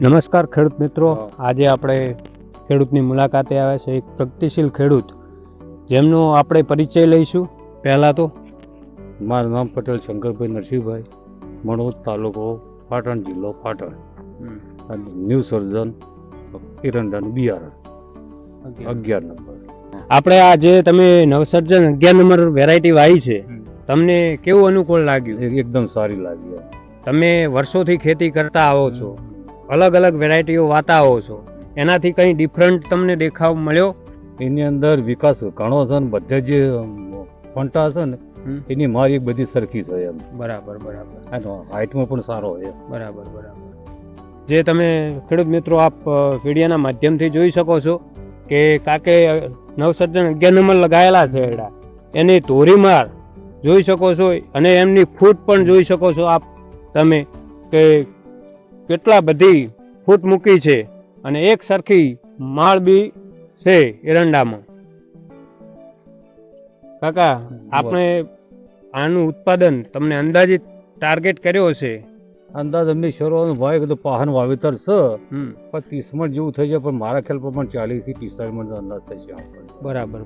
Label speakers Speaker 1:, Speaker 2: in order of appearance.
Speaker 1: નમસ્કાર ખેડૂત મિત્રો. આજે આપણે ખેડૂતની મુલાકાતે આવ્યા છે એક પ્રગતિશીલ ખેડૂત. જેમનો આપણે પરિચય લઈશું. પહેલાં તો
Speaker 2: મારું નામ પટેલ શંકરભાઈ નરસિંહભાઈ મણોદ તાલુકો પાટણ જિલ્લો પાટણ. અને ન્યૂ સર્જન એરંડાનું બિયારણ. અગિયાર નંબર.
Speaker 1: આપણે આ જે તમે નવસર્જન અગિયાર નંબર વેરાયટી વાવી છે તમને કેવું અનુકૂળ લાગ્યું?
Speaker 2: એકદમ સારી લાગી.
Speaker 1: તમે વર્ષોથી ખેતી કરતા આવો છો. અલગ અલગ વેરાયટીઓ વાતા આવો છો. એનાથી કંઈ ડિફરન્ટ તમને દેખાવ મળ્યો?
Speaker 2: એની અંદર વિકાસ ઘણો છે ને બધે જે ફંટા છે ને એની મારી બધી સરખી છે એમ.
Speaker 1: બરાબર બરાબર.
Speaker 2: હાઇટમાં પણ સારો છે
Speaker 1: બરાબર બરાબર. જે તમે ખેડૂત મિત્રો આપ અ, માધ્યમથી જોઈ શકો છો કે કાકે નવસર્જન અગિયાર નંબર લગાયેલા છે એડા. એની ધોરીમાર જોઈ શકો છો અને એમની ફૂટ પણ જોઈ શકો છો આપ તમે કે કેટલા બધી ફૂટ મૂકી છે અને એક સરખી માળ બી છે એરંડામાં. કાકા આપણે આનું ઉત્પાદન તમને અંદાજિત ટાર્ગેટ કર્યો છે
Speaker 2: અંદાજ અમને શરૂઆતનું ભાઈ કીધું પાહન વાવેતર છે. પણ ત્રીસ મણ જેવું થઈ જાય પણ મારા ખ્યાલ પ્રમાણે ચાલીસથી પિસ્તાળીસ મણ અંદાજ થશે આપણને.
Speaker 1: બરાબર.